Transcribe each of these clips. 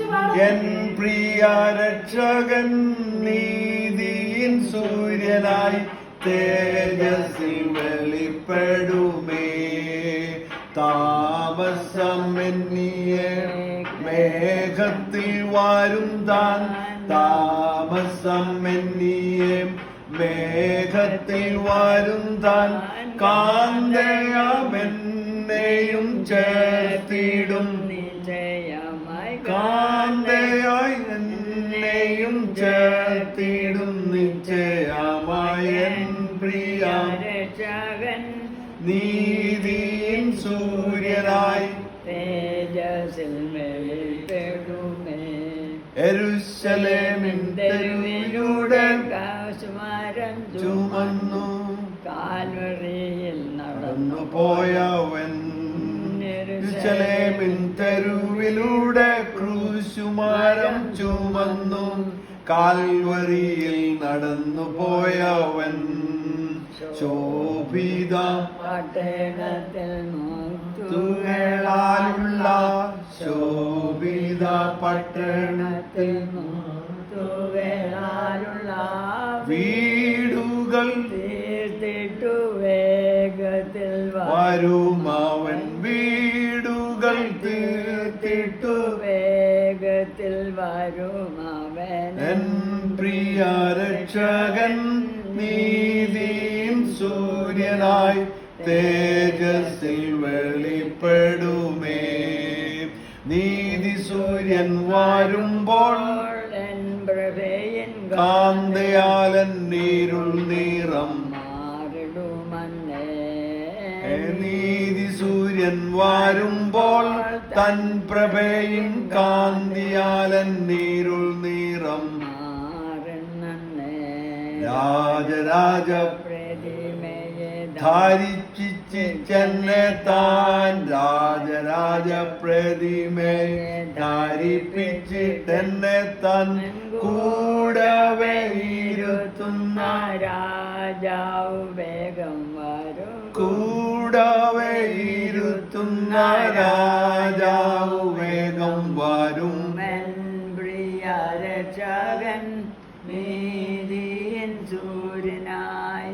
N പ്രിയ രക്ഷകൻ നീതിയിൻ സൂര്യനായി തേജസ്സിൽ വെളിപ്പെടുമേ. താമസം എന്നിയെ മേഘത്തിൽ വാരും താൻ. താമസം എന്നിയെ മേഘത്തിൽ വാരും താൻ. കാന്തയാമെന്നെയും ചേർത്തിടും നിശ്ചയമായ എൻ പ്രിയ രക്ഷകൻ നീതിയിൻ സൂര്യനായി തേജസ്സിൽ വെളിപ്പെടുമേ എരുശലേമിൻ തെരുവിലൂടെ കാശുമാരം ചുമന്നു. കാൽവറിയിൽ നടന്നു നടന്നു പോയവൻ എരുശലേമിൻ തെരുവിലൂടെ ക്രൂശുമാരം ചുമന്നു. കാൽവരിയിൽ നടന്നു പോയവൻ. ശോഭിത പട്ടണത്തിൽ നോക്കുക തുകളാലുള്ള ശോഭിത പട്ടണത്തിൽ നോക്കുവേളാലുള്ള വീടുകൾ തീർത്തിട്ടു വേഗത്തിൽ വരും വേഗത്തിൽ വരും അവൻ. എൻ പ്രിയ രക്ഷകൻ നീതിയും സൂര്യനായി തേജസ്സിൽ വെളിപ്പെടുമേ. നീതി സൂര്യൻ വരുമ്പോൾ കാന്തയാലൻ നീരുൾ നീറം മാറിടുമന്നേ. നീതി സൂര്യൻ വരുമ്പോൾ തൻ പ്രഭയിൻ കാന്തിയാലൻ നീരുൾ നീറം. രാജരാജ ധാരിച്ചിച്ചെന്നെ താൻ രാജരാജ പ്രതിമേ ധാരിപ്പിച്ച് തന്നെ താൻ കൂടവേ ഇരുത്തുന്ന രാജാവ് ഇരുത്തുന്ന രാജാവ് വേഗം വരും പ്രിയ രക്ഷകൻ നീതിയൻ സൂര്യനായി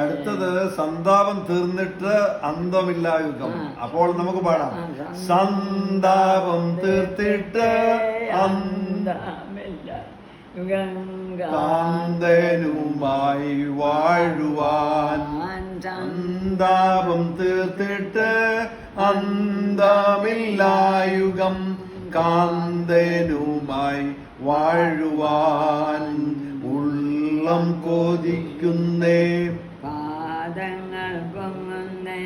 അടുത്തത് സന്താപം തീർന്നിട്ട് അന്തമില്ല യുഗം. അപ്പോൾ നമുക്ക് പാടാം. സന്താപം തീർത്തിട്ട് അന്ത അന്തമില്ല. കാന്തനുമായി വാഴുവാൻ സന്താപം തീർത്തിട്ട് അന്തമില്ലായുഗം കാന്തനുമായി വാഴുവാൻ ഉള്ളം കൊതിക്കുന്നേ. പാദങ്ങൾ പൊങ്ങുന്നേ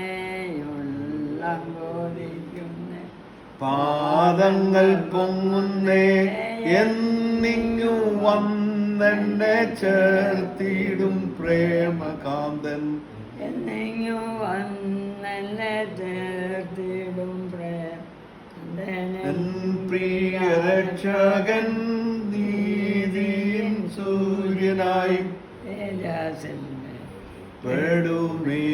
ഉള്ളം ബോധിക്കുന്നേ പാദങ്ങൾ പൊങ്ങുന്നേ എന്നിങ്ങു വന്നെന്നെ ചേർത്തിടും പ്രേമകാന്തൻ. എന്നെങ്ങു വന്നെന്നെ ചേർത്തിടും പ്രേം പ്രിയ രക്ഷകൻ നീതിயின் സൂര്യനായി തേജസ്സിൽ പെടുമേ.